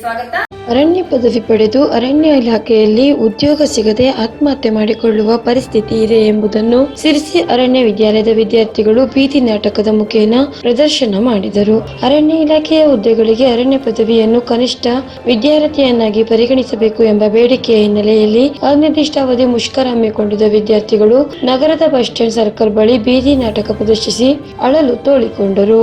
ಸ್ವಾಗತ. ಅರಣ್ಯ ಪದವಿ ಪಡೆದು ಅರಣ್ಯ ಇಲಾಖೆಯಲ್ಲಿ ಉದ್ಯೋಗ ಸಿಗದೆ ಆತ್ಮಹತ್ಯೆ ಮಾಡಿಕೊಳ್ಳುವ ಪರಿಸ್ಥಿತಿ ಇದೆ ಎಂಬುದನ್ನು ಸಿರಿಸಿ ಅರಣ್ಯ ವಿದ್ಯಾಲಯದ ವಿದ್ಯಾರ್ಥಿಗಳು ಬೀದಿ ನಾಟಕದ ಮುಖೇನ ಪ್ರದರ್ಶನ ಮಾಡಿದರು. ಅರಣ್ಯ ಇಲಾಖೆಯ ಹುದ್ದೆಗಳಿಗೆ ಅರಣ್ಯ ಪದವಿಯನ್ನು ಕನಿಷ್ಠ ವಿದ್ಯಾರ್ಥಿಯನ್ನಾಗಿ ಪರಿಗಣಿಸಬೇಕು ಎಂಬ ಬೇಡಿಕೆಯ ಹಿನ್ನೆಲೆಯಲ್ಲಿ ಅನಿರ್ದಿಷ್ಟಾವಧಿ ಮುಷ್ಕರ ಹಮ್ಮಿಕೊಂಡಿದ್ದ ವಿದ್ಯಾರ್ಥಿಗಳು ನಗರದ ಬಸ್ ಸ್ಟ್ಯಾಂಡ್ ಸರ್ಕಲ್ ಬಳಿ ಬೀದಿ ನಾಟಕ ಪ್ರದರ್ಶಿಸಿ ಅಳಲು ತೋಳಿಕೊಂಡರು.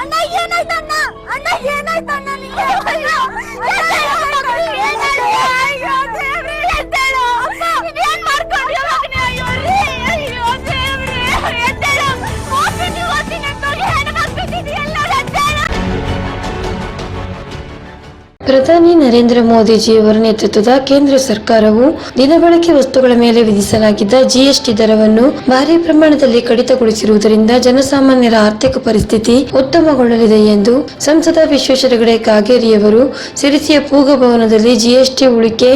అన్న అన్న అన్న అన్న అన్న అన్న అన్న అన్న అన్న అన్న అన్న అన్న ಪ್ರಧಾನಿ ನರೇಂದ್ರ ಮೋದಿಜಿಯವರ ನೇತೃತ್ವದ ಕೇಂದ್ರ ಸರ್ಕಾರವು ದಿನಬಳಕೆ ವಸ್ತುಗಳ ಮೇಲೆ ವಿಧಿಸಲಾಗಿದ್ದ ಜಿಎಸ್ಟಿ ದರವನ್ನು ಭಾರಿ ಪ್ರಮಾಣದಲ್ಲಿ ಕಡಿತಗೊಳಿಸಿರುವುದರಿಂದ ಜನಸಾಮಾನ್ಯರ ಆರ್ಥಿಕ ಪರಿಸ್ಥಿತಿ ಉತ್ತಮಗೊಳ್ಳಲಿದೆ ಎಂದು ಸಂಸದ ವಿಶ್ವೇಶ್ವರ ಹೆಗಡೆ ಕಾಗೇರಿಯವರು ಸಿರಿಸಿಯ ಪೂಗಭವನದಲ್ಲಿ ಜಿಎಸ್ಟಿ ಉಳಿಕೆ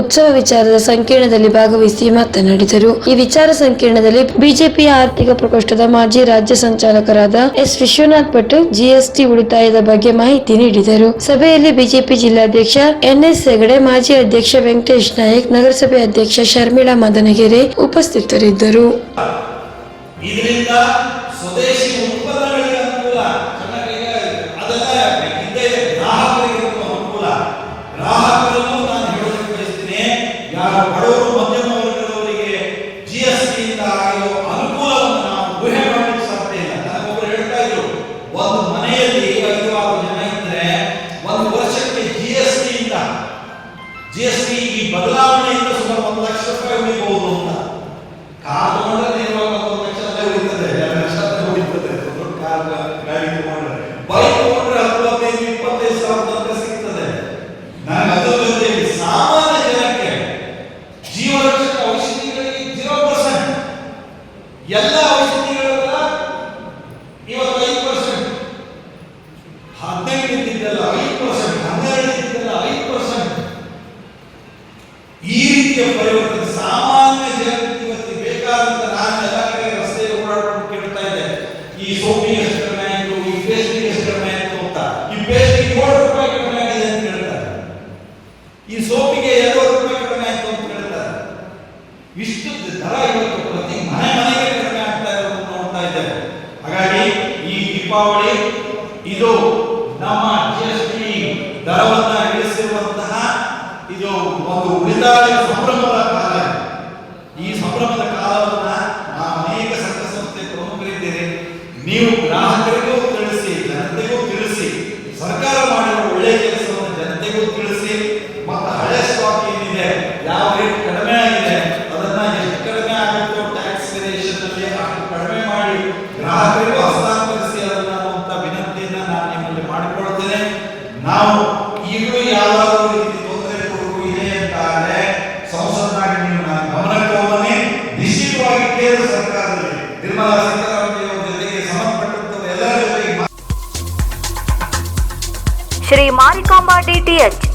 ಉತ್ಸವ ವಿಚಾರದ ಸಂಕೀರ್ಣದಲ್ಲಿ ಭಾಗವಹಿಸಿ ಮಾತನಾಡಿದರು. ಈ ವಿಚಾರ ಸಂಕೀರ್ಣದಲ್ಲಿ ಬಿಜೆಪಿಯ ಆರ್ಥಿಕ ಪ್ರಕೋಷ್ಠದ ಮಾಜಿ ರಾಜ್ಯ ಸಂಚಾಲಕರಾದ ಎಸ್ ವಿಶ್ವನಾಥ್ ಭಟ್ ಜಿಎಸ್ಟಿ ಉಳಿತಾಯದ ಬಗ್ಗೆ ಮಾಹಿತಿ ನೀಡಿದರು. ಸಭೆಯಲ್ಲಿ ಬಿಜೆಪಿ ಜಿಲ್ಲಾಧ್ಯಕ್ಷ ಎನ್ಎಸ್ ಹೆಗಡೆ ಮಾಜಿ ಅಧ್ಯಕ್ಷ ವೆಂಕಟೇಶ್ ನಾಯಕ್ ನಗರಸಭೆ ಅಧ್ಯಕ್ಷ ಶರ್ಮಿಳಾ ಮದನಗೆರೆ ಉಪಸ್ಥಿತರಿದ್ದರು. ಇದರಿಂದ ಬದಲಾವಣೆಯಿಂದ ಸುಮಾರು ಒಂದು ಲಕ್ಷ ರೂಪಾಯಿ ಉಳಿಬಹುದು ಅಂತ. ಕಾರ್ ಮಾಡಿದ್ರೆ ಒಂದು ಲಕ್ಷ ಉಳಿತದೆ, ಎರಡು ಲಕ್ಷ ಉಳಿತದೆ. ದೊಡ್ಡ ಕಾರ್ ಗಾಡಿ ತಗೊಂಡ್ರೆ. ಬೈಕ್ ತಗೊಂಡ್ರೆ ಹತ್ತು ಹದಿನೈದು ಇಪ್ಪತ್ತೈದು ಸಾವಿರ ಸಿಗ್ತದೆ. ನಾನು ಅದ್ರ ಜೊತೆಗೆ ಸಾಮಾನ್ಯ ಜನಕ್ಕೆ ಜೀವರಕ್ಷಕ ಔಷಧಿಗಳಿಗೆ ಜೀರೋ ಪರ್ಸೆಂಟ್ ಎಲ್ಲ nada, ಅಷ್ಟು ಕಡಿಮೆ ಮಾಡಿ ಗ್ರಾಹಕರಿಗೂ ಹಸ್ತಾಂತರಿಸಿ ಅದನ್ನು ಅನ್ನುವಂಥ ವಿನಂತಿಯನ್ನು ನಾನು ನಿಮ್ಮಲ್ಲಿ ಮಾಡಿಕೊಳ್ತೇನೆ. ನಾವು ಈಗಲೂ ಯಾವಾಗಲೂ ರೀತಿ ತೊಂದರೆ ಕೊಡುಗು ಇದೆ ಅಂತ ಆದ್ರೆ ಸಂಸತ್ನಾಗ ನೀವು ನಾನು ಗಮನಕ್ಕೆ ನಿಶ್ಚಿತವಾಗಿ ಕೇಂದ್ರ ಸರ್ಕಾರದಲ್ಲಿ ನಿರ್ಮಲಾ ಎಲ್ಲರ ಶ್ರೀ ಮಾರಿಕಾಂಬಾ ಡಿಟಿಎಚ್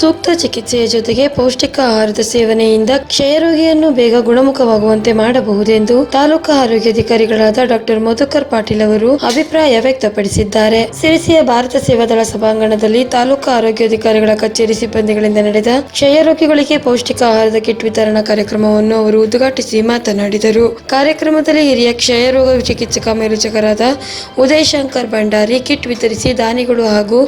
ಸೂಕ್ತ ಚಿಕಿತ್ಸೆಯ ಜೊತೆಗೆ ಪೌಷ್ಟಿಕ ಆಹಾರದ ಸೇವನೆಯಿಂದ ಕ್ಷಯರೋಗಿಯನ್ನು ಬೇಗ ಗುಣಮುಖವಾಗುವಂತೆ ಮಾಡಬಹುದೆಂದು ತಾಲೂಕಾ ಆರೋಗ್ಯಾಧಿಕಾರಿಗಳಾದ ಡಾಕ್ಟರ್ ಮಧುಕರ್ ಪಾಟೀಲ್ ಅವರು ಅಭಿಪ್ರಾಯ ವ್ಯಕ್ತಪಡಿಸಿದ್ದಾರೆ. ಸಿರಿಸಿಯ ಭಾರತ ಸೇವಾದಳ ಸಭಾಂಗಣದಲ್ಲಿ ತಾಲೂಕಾ ಆರೋಗ್ಯಾಧಿಕಾರಿಗಳ ಕಚೇರಿ ಸಿಬ್ಬಂದಿಗಳಿಂದ ನಡೆದ ಕ್ಷಯರೋಗಿಗಳಿಗೆ ಪೌಷ್ಟಿಕ ಆಹಾರದ ಕಿಟ್ ವಿತರಣಾ ಕಾರ್ಯಕ್ರಮವನ್ನು ಅವರು ಉದ್ಘಾಟಿಸಿ ಮಾತನಾಡಿದರು. ಕಾರ್ಯಕ್ರಮದಲ್ಲಿ ಹಿರಿಯ ಕ್ಷಯರೋಗ ಚಿಕಿತ್ಸಕ ಮೇಲ್ವಿಚಾರಕರಾದ ಉದಯ್ ಶಂಕರ್ ಭಂಡಾರಿ ಕಿಟ್ ವಿತರಿಸಿ ದಾನಿಗಳು ಹಾಗೂ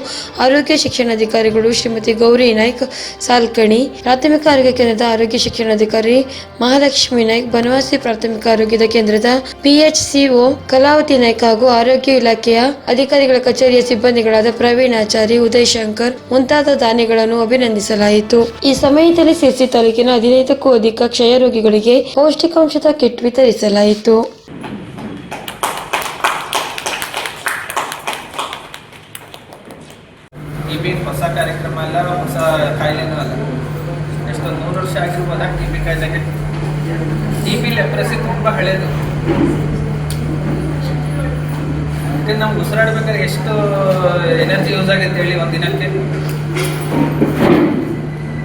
ಆರೋಗ್ಯ ಶಿಕ್ಷಣಾಧಿಕಾರಿಗಳು ಶ್ರೀಮತಿ ಗೌರಿ ನಾಯ್ಕ್, ಸಾಲ್ಕಣಿ, ಪ್ರಾಥಮಿಕ ಆರೋಗ್ಯ ಕೇಂದ್ರದ ಆರೋಗ್ಯ ಶಿಕ್ಷಣಾಧಿಕಾರಿ ಮಹಾಲಕ್ಷ್ಮಿ ನಾಯ್ಕ, ಬನವಾಸಿ ಪ್ರಾಥಮಿಕ ಆರೋಗ್ಯದ ಕೇಂದ್ರದ ಪಿಎಚ್ಸಿಒ, ಕಲಾವತಿ ನಾಯ್ಕ ಹಾಗೂ ಆರೋಗ್ಯ ಇಲಾಖೆಯ ಅಧಿಕಾರಿಗಳ ಕಚೇರಿಯ ಸಿಬ್ಬಂದಿಗಳಾದ ಪ್ರವೀಣ್ ಆಚಾರಿ, ಉದಯ್ ಶಂಕರ್ ಮುಂತಾದ ದಾನಿಗಳನ್ನು ಅಭಿನಂದಿಸಲಾಯಿತು. ಈ ಸಮಯದಲ್ಲಿ ಸಿರ್ಸಿ ತಾಲೂಕಿನ ಹದಿನೈದಕ್ಕೂ ಅಧಿಕ ಕ್ಷಯ ರೋಗಿಗಳಿಗೆ ಪೌಷ್ಟಿಕಾಂಶದ ಕಿಟ್ ವಿತರಿಸಲಾಯಿತು. ಹೊಸ ಕಾರ್ಯಕ್ರಮ ಅಲ್ಲ ಹೊಸ ಕಾಯಿಲೆನೂ ಅಲ್ಲ. ಎಷ್ಟೊಂದು ನೂರು ವರ್ಷ ಆಗಿರ್ಬೋದಾ ಟಿ ಬಿ ಕಾಯಿಲೆಗೆ ಟಿ ಬಿ ಲೆಪ್ರಸಿ ತುಂಬ ಹಳೇದು. ಮತ್ತೆ ನಮ್ಗೆ ಉಸಿರಾಡ್ಬೇಕಾದ್ರೆ ಎಷ್ಟು ಎನರ್ಜಿ ಯೂಸ್ ಆಗುತ್ತೆ ಹೇಳಿ ಒಂದು ದಿನಕ್ಕೆ?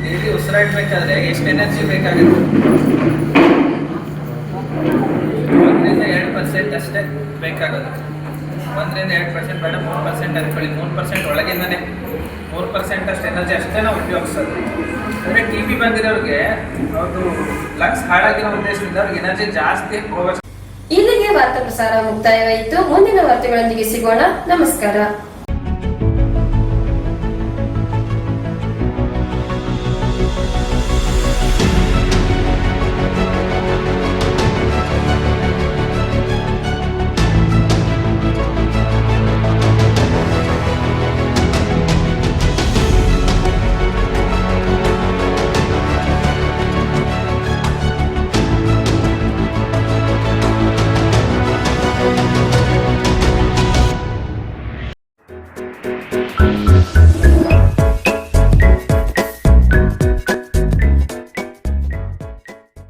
ಡೈಲಿ ಉಸಿರಾಡ್ಬೇಕಾದ್ರೆ ಎಷ್ಟು ಎನರ್ಜಿ ಬೇಕಾಗುತ್ತೆ? ಒಂದರಿಂದ ಎರಡು ಪರ್ಸೆಂಟ್ ಅಷ್ಟೇ ಬೇಕಾಗೋದು. ಒಂದರಿಂದ ಎರಡು ಪರ್ಸೆಂಟ್ ಬೇಡ, ಮೂರು ಪರ್ಸೆಂಟ್ ಅಂದ್ಕೊಳ್ಳಿ. ಮೂರು ಪರ್ಸೆಂಟ್ ಒಳಗಿಂದನೇ. ಮೂರು ಪರ್ಸೆಂಟ್ ಅಷ್ಟು ಎನರ್ಜಿ ಅಷ್ಟೇ ನಾವು ಉಪಯೋಗಿಸೋದು. ಅಂದರೆ ಟಿ ಬಿ ಬಂದಿರೋರಿಗೆ ಅವ್ರದ್ದು ಲಂಗ್ಸ್ ಹಾಳಾಗಿರೋ ಉದ್ದೇಶದಿಂದ ಅವ್ರಿಗೆ ಎನರ್ಜಿ ಜಾಸ್ತಿ ಇಲ್ಲಿಗೆ ವಾರ್ತಾ ಪ್ರಸಾರ ಮುಕ್ತಾಯವಾಯಿತು. ಮುಂದಿನ ವಾರ್ತೆಗಳೊಂದಿಗೆ ಸಿಗೋಣ. ನಮಸ್ಕಾರ.